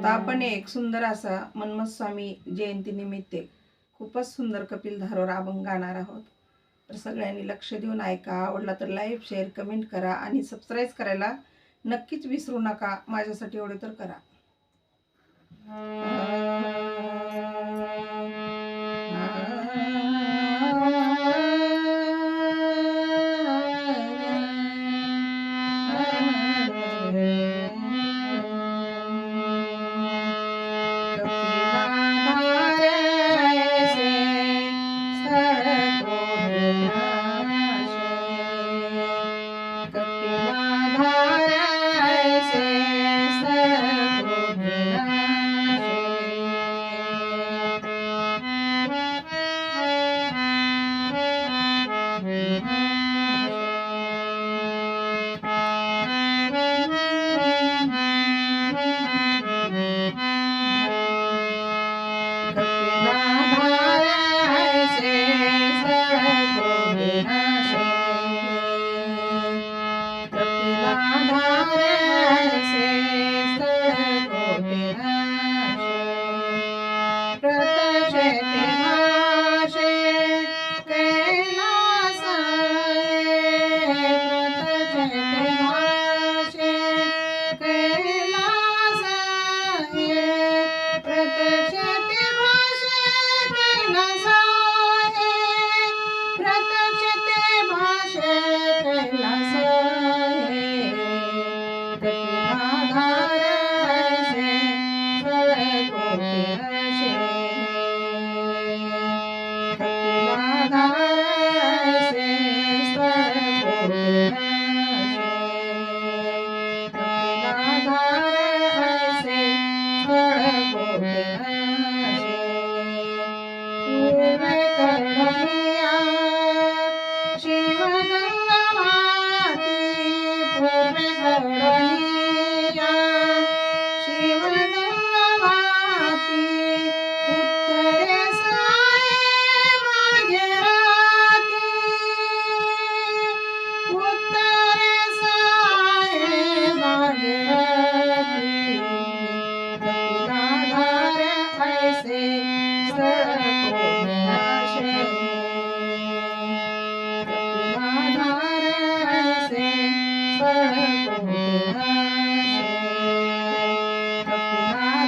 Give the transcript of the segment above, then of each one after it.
आता आपण एक सुंदर असा मन्मथ स्वामी जयंती निमित्त खूपच सुंदर कपिल धारोर आपण गाणार आहोत. तर सगळ्यांनी लक्ष देऊन ऐका. आवडला तर लाईक शेअर कमेंट करा आणि सबस्क्राईब करायला नक्कीच विसरू नका. माझ्यासाठी एवढे तर करा. വേണം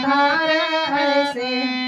धारे ऐसे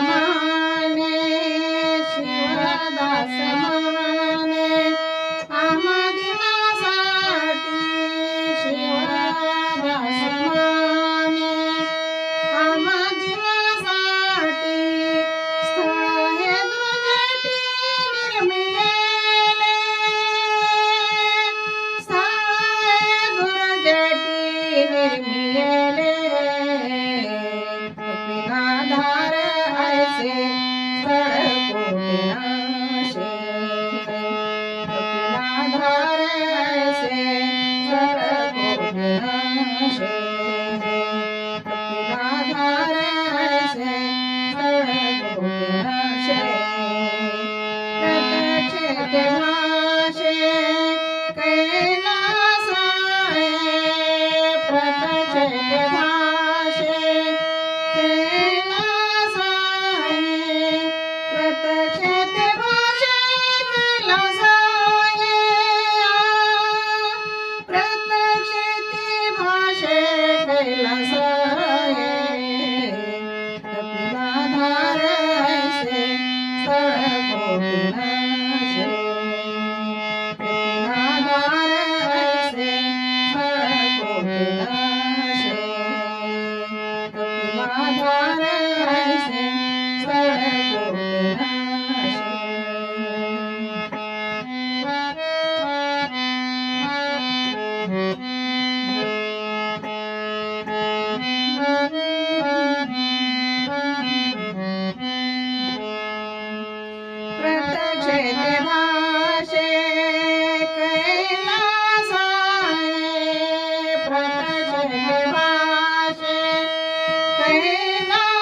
Shivdas Mane Shivdas Swara Swara Swara Layla.